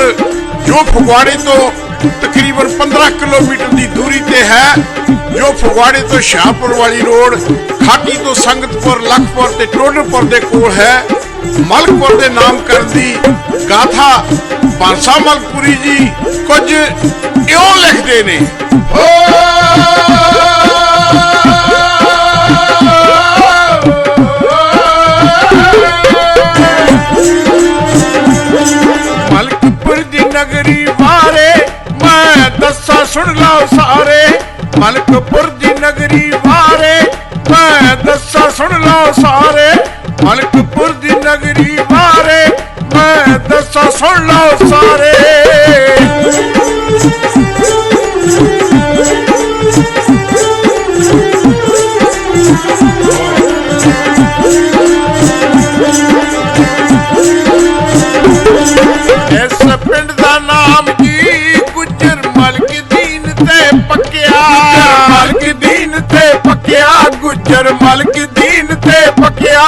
ਨਗਰ ਜੋ ਫਗਵਾੜੇ ਤੋਂ ਤਕਰੀਬਨ 15 ਕਿਲੋਮੀਟਰ ਦੀ ਦੂਰੀ ਤੇ ਹੈ, ਜੋ ਫਗਵਾੜੇ ਤੋਂ ਸ਼ਾਹਪੁਰ ਵਾਲੀ ਰੋਡ ਖਾਟੀ ਤੋਂ ਸੰਗਤਪੁਰ, ਲਖਪੁਰ ਤੇ ਟੋਡਰਪੁਰ ਦੇ ਕੋਲ ਹੈ। ਮਲਕਪੁਰ ਦੇ ਨਾਮ ਕਰਨ ਦੀ ਗਾਥਾ ਬਾਂਸਾ ਮਲਕਪੁਰੀ ਜੀ ਕੁਝ ਇਉਂ ਲਿਖਦੇ ਨੇ। ਮਲਕਪੁਰ ਸੁਣ ਲਓ ਸਾਰੇ, ਮਲਕਪੁਰ ਦੀ ਨਗਰੀ ਵਾਰੇ। ਮੈਂ ਦੱਸਾਂ, ਸੁਣ ਲਓ ਸਾਰੇ, ਮਲਕਪੁਰ ਦੀ ਨਗਰੀ ਵਾਰੇ। ਮੈਂ ਦੱਸਾਂ, ਸੁਣ ਲਓ ਸਾਰੇ। ਮਲਕ ਦੀਨ ਤੇ ਪੱਕਿਆ ਗੁੱਜਰ ਮਲਕ ਦੀਨ ਤੇ ਪੱਕਿਆ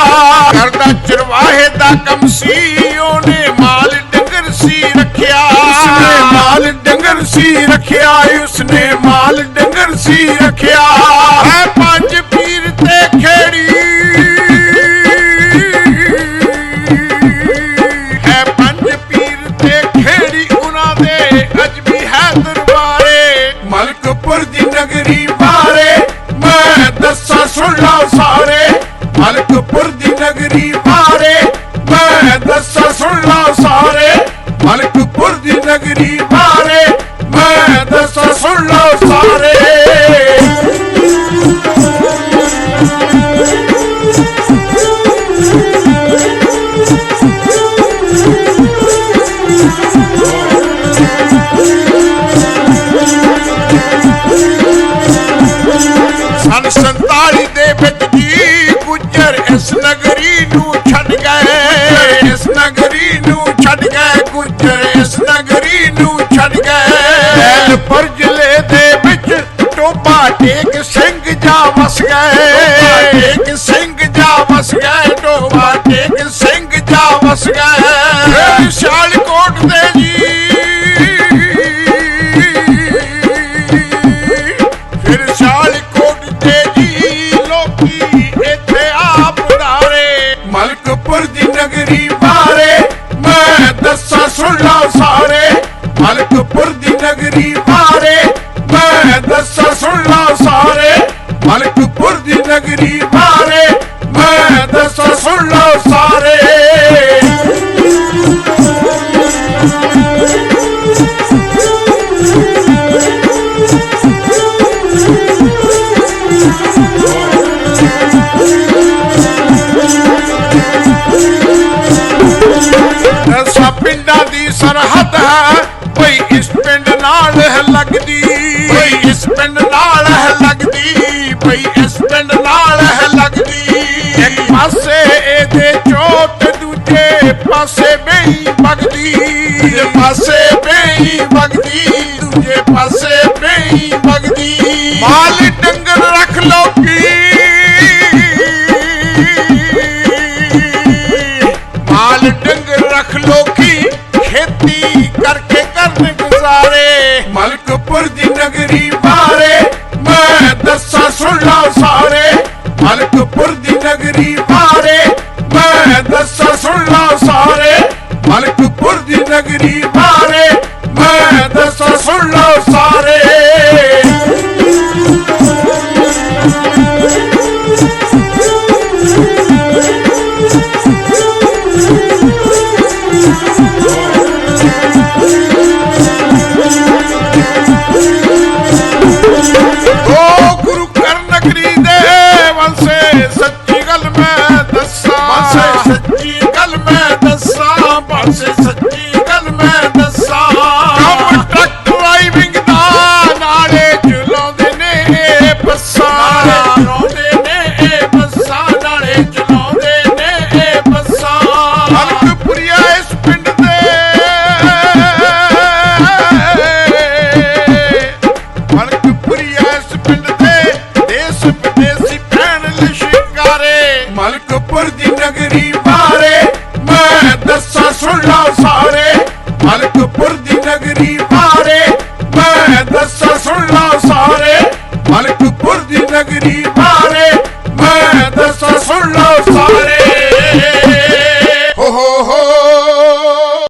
ਕਰਦਾ ਚਰਵਾਹੇ ਦਾ ਕੰਮ ਸੀ ਉਹਨੇ ਮਾਲ ਡੰਗਰ ਸੀ ਰੱਖਿਆ। ਉਸਨੇ ਮਾਲ ਡੰਗਰ ਸੀ ਰੱਖਿਆ ਉਸਨੇ ਮਾਲ ਡੰਗਰ ਸੀ ਰੱਖਿਆ। ਦੀ ਨਗਰੀ ਬਾਰੇ ਮੈਂ ਦੱਸਾਂ ਸੁਣ ਲਓ ਸਾਰੇ। ਮਲਕਪੁਰ ਦੀ ਨਗਰੀ ਬਾਰੇ ਮੈਂ ਦੱਸਾਂ ਸੁਣ ਲਓ ਸਾਰੇ। ਮਲਕਪੁਰ ਦੀ ਨਗਰੀ ਬਾਰੇ ਮੈਂ ਦੱਸਾਂ ਸੁਣ ਲਓ ਇਸ ਨਗਰੀ ਨੂੰ ਛੱਡ ਗਏ ਇਸ ਨਗਰੀ ਨੂੰ ਛੱਡ ਗਏ ਗੁੱਜਰ ਇਸ ਨਗਰੀ ਨੂੰ ਛੱਡ ਗਏ। ਪਰ ਜ਼ਿਲ੍ਹੇ ਦੇ ਵਿੱਚ ਟੋਬਾ ਟੇਕ ਸਿੰਘ ਜਾ ਵਸ ਗਏ। ਟੇਕ ਸਿੰਘ ਜਾ ਵਸ ਗਏ ਟੋਬਾ ਟੇਕ ਸਿੰਘ ਜਾ ਵਸ ਗਏ। ਸੁਣ ਲਓ ਸਾਰੇ, ਮਲਕਪੁਰ ਦੀ ਨਗਰੀ ਬਾਰੇ ਮੈਂ ਦੱਸਾਂ ਸੁਣ ਲਓ ਸਾਰੇ, ਮਲਕਪੁਰ ਦੀ ਨਗਰੀ ਦੀ ਸਰਹੱਦ ਹੈ ਭਈ ਇਸ ਪਿੰਡ ਨਾਲ ਹੈ ਲੱਗਦੀ। ਭਈ ਇਸ ਪਿੰਡ ਨਾਲ ਹੈ ਲੱਗਦੀ ਭਈ ਇਸ ਪਿੰਡ ਨਾਲ ਹੈ ਲੱਗਦੀ। ਇੱਕ ਪਾਸੇ ਇਹਦੇ ਚੋਟ ਦੂਜੇ ਪਾਸੇ ਬਈ ਵਗਦੀ। ਦੂਜੇ ਪਾਸੇ ਬਈ ਵਗਦੀ ਦੂਜੇ ਪਾਸੇ ਬਈ ਵਗਦੀ। ਮਾਲ ਡੰਗਰ ਦੀ ਬਾਰੇ ਮੈਂ ਦੱਸਾਂ ਸੁਣ ਲਓ ਸਾਰੇ। ਮਲਕਪੁਰ ਦੀ ਨਗਰੀ ਵੰਸੇ ਸੱਚੀ ਗੱਲ ਮੈਂ ਦੱਸਾਂ। ਕੰਮ ਟਰੱਕ ਡਰਾਈਵਿੰਗ ਦਾ ਨਾਲੇ ਚਲਾਉਂਦੇ ਨੇ ਇਹ ਬੱਸਾਂ। ਚਲਾਉਂਦੇ ਨੇ ਇਹ ਬੱਸਾਂ ਨਾਲੇ ਚਲਾਉਂਦੇ ਨੇ ਇਹ ਬੱਸਾਂ। ਹਲਕਪੁਰੀਆ ਇਸ ਪਿੰਡ ਦੇ ਮਲਕਪੁਰੀਆ ਇਸ ਪਿੰਡ ਦੇ ਦੇਸ਼ ਵਿਦੇਸੀ ਭੈਣ ਲਿਸ਼ਕਾਰੇ। ਮਲਕਪੁਰ ਦੀ ਨਗਰੀ ਬਾਰੇ